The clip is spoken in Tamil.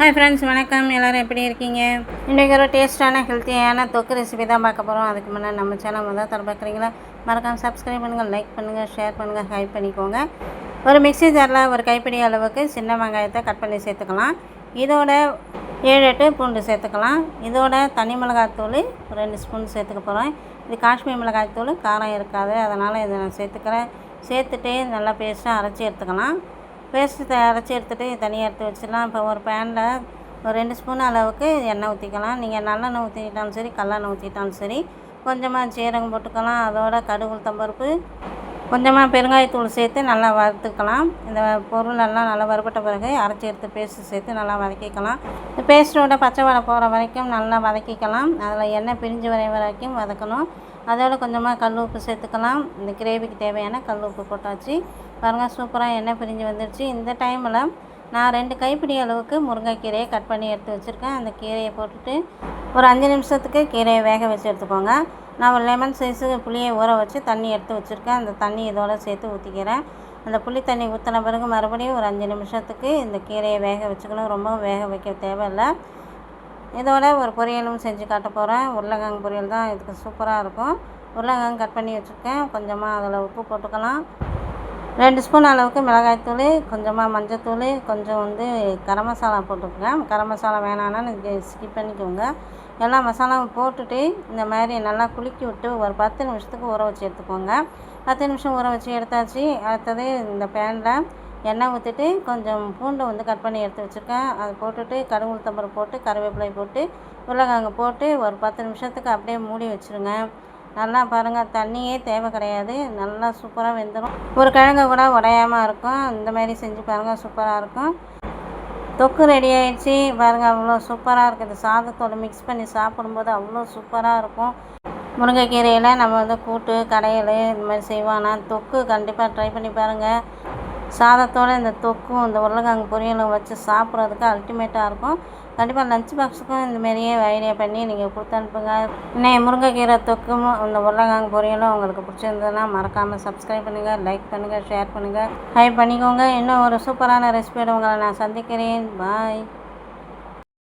ஹாய் ஃப்ரெண்ட்ஸ் வணக்கம். எல்லோரும் எப்படி இருக்கீங்க? இன்றைக்கி ஒரு டேஸ்ட்டான ஹெல்த்தியான தொக்கு ரெசிபி தான் பார்க்க போகிறோம் அதுக்கு முன்னாடி நம்ம சேனல் முதல் தர பார்க்குறீங்களா? மறக்காமல் சப்ஸ்கிரைப் பண்ணுங்கள் லைக் பண்ணுங்கள் ஷேர் பண்ணுங்கள் ஹைப் பண்ணிக்கோங்க. ஒரு மிக்சி ஜாரில் ஒரு கைப்பிடி அளவுக்கு சின்ன வெங்காயத்தை கட் பண்ணி சேர்த்துக்கலாம். இதோட ஏழு எட்டு பூண்டு சேர்த்துக்கலாம். இதோட தனி மிளகாய்த்தூள் ஒரு ரெண்டு ஸ்பூன் சேர்த்துக்க போகிறோம் இது காஷ்மீர் மிளகாய்த்தூள் காரம் இருக்காது. அதனால் இதை நான் சேர்த்துக்கிறேன். சேர்த்துட்டு நல்லா பேஸ்ட்டாக அரைச்சி எடுத்துக்கலாம். பேஸ்ட்டு அரைச்சி எடுத்துகிட்டு தனியாக எடுத்து வச்சிடலாம். இப்போ ஒரு பேனில் ஒரு ரெண்டு ஸ்பூன் அளவுக்கு எண்ணெய் ஊற்றிக்கலாம் நீங்கள் நல்லெண்ணெய் ஊற்றிக்கிட்டாலும் சரி கல்லெண்ணெய் ஊற்றிக்கிட்டாலும் சரி கொஞ்சமாக சீரகம் போட்டுக்கலாம். அதோட கடுகு உளுத்தம்பருப்பு கொஞ்சமாக பெருங்காயத்தூள் சேர்த்து நல்லா வறுத்துக்கலாம். இந்த பொருள் எல்லாம் நல்லா வறுபட்ட பிறகு அரைச்சி எடுத்து பேஸ்ட்டு சேர்த்து நல்லா வதக்கிக்கலாம். இந்த பேஸ்ட்டோட பச்சை வடை போகிற வரைக்கும் நல்லா வதக்கிக்கலாம். அதில் எண்ணெய் பிரிஞ்சு வரை வரைக்கும் வதக்கணும். அதோட கொஞ்சமாக கல் உப்பு சேர்த்துக்கலாம். இந்த கிரேவிக்கு தேவையான கல் உப்பு போட்டாச்சு. பாருங்கள் சூப்பராக எண்ணெய் பிரிஞ்சு வந்துடுச்சு இந்த டைமில் நான் ரெண்டு கைப்பிடி அளவுக்கு முருங்கைக்கீரையை கட் பண்ணி எடுத்து வச்சுருக்கேன். அந்த கீரையை போட்டுட்டு ஒரு அஞ்சு நிமிஷத்துக்கு கீரையை வேக வச்சு எடுத்துக்கோங்க. நான் ஒரு லெமன் சைஸு புளியை ஊற வச்சு தண்ணி எடுத்து வச்சுருக்கேன். அந்த தண்ணி இதோடு சேர்த்து ஊற்றிக்கிறேன் அந்த புளி தண்ணி ஊற்றின பிறகு மறுபடியும் ஒரு அஞ்சு நிமிஷத்துக்கு இந்த கீரையை வேக வச்சுக்கணும். ரொம்ப வேக வைக்க தேவையில்லை. இதோட ஒரு பொரியலும் செஞ்சு காட்ட போகிறேன் உருளைக்கிழங்கு பொரியல் தான் இதுக்கு சூப்பராக இருக்கும். உருளைக்கிழங்கு கட் பண்ணி வச்சுருக்கேன். கொஞ்சமாக அதில் உப்பு போட்டுக்கலாம். ரெண்டு ஸ்பூன் அளவுக்கு மிளகாய்த்தூள் கொஞ்சமாக மஞ்சத்தூள் கொஞ்சம் வந்து கரம் மசாலா போட்டுக்கோங்க. கரம் மசாலா வேணான்னா ஸ்கிப் பண்ணிக்கோங்க. எல்லா மசாலாவும் போட்டுட்டு இந்த மாதிரி நல்லா குலுக்கி விட்டு ஒரு பத்து நிமிஷத்துக்கு ஊற வச்சு எடுத்துக்கோங்க. பத்து நிமிஷம் ஊற வச்சு எடுத்தாச்சு. அடுத்தது இந்த பேனில் எண்ணெய் ஊற்றிட்டு கொஞ்சம் பூண்டு வந்து கட் பண்ணி எடுத்து வச்சுருக்கேன். அதை போட்டுட்டு கடுகு உளுத்தம்பருப்பு போட்டு கருவேப்பிலை போட்டு உருளைக்கிழங்கு போட்டு ஒரு பத்து நிமிஷத்துக்கு அப்படியே மூடி வச்சுருங்க. நல்லா பாருங்கள் தண்ணியே தேவை கிடையாது. நல்லா சூப்பராக வெந்துடும் ஒரு கிழங்கு கூட உடையாமல் இருக்கும். இந்த மாதிரி செஞ்சு பாருங்கள் சூப்பராக இருக்கும். தொக்கு ரெடி ஆயிடுச்சு. பாருங்கள் அவ்வளோ சூப்பராக இருக்குது சாதத்தோடு மிக்ஸ் பண்ணி சாப்பிடும்போது அவ்வளோ சூப்பராக இருக்கும். முருங்கைக்கீரையில் நம்ம வந்து கூட்டு கடையில் இந்த மாதிரி செய்வானா தொக்கு கண்டிப்பாக ட்ரை பண்ணி பாருங்கள் சாதத்தோடு இந்த தொக்கும் இந்த உருளைக்கிழங்கு பொரியலும் வச்சு சாப்பிட்றதுக்கு அல்டிமேட்டாக இருக்கும். கண்டிப்பாக லஞ்ச் பாக்ஸுக்கும் இந்த மாதிரியே ஐடியா பண்ணி நீங்கள் கொடுத்து அனுப்புங்க. இன்னும் முருங்கைக்கீரை தொக்கும் இந்த உருளைக்கிழங்கு பொரியலும் உங்களுக்கு பிடிச்சிருந்ததுன்னா மறக்காமல் சப்ஸ்கிரைப் பண்ணுங்கள் லைக் பண்ணுங்கள் ஷேர் பண்ணுங்கள் ஹை பண்ணிக்கோங்க. இன்னும் ஒரு சூப்பரான ரெசிபியோட உங்களை நான் சந்திக்கிறேன். பாய்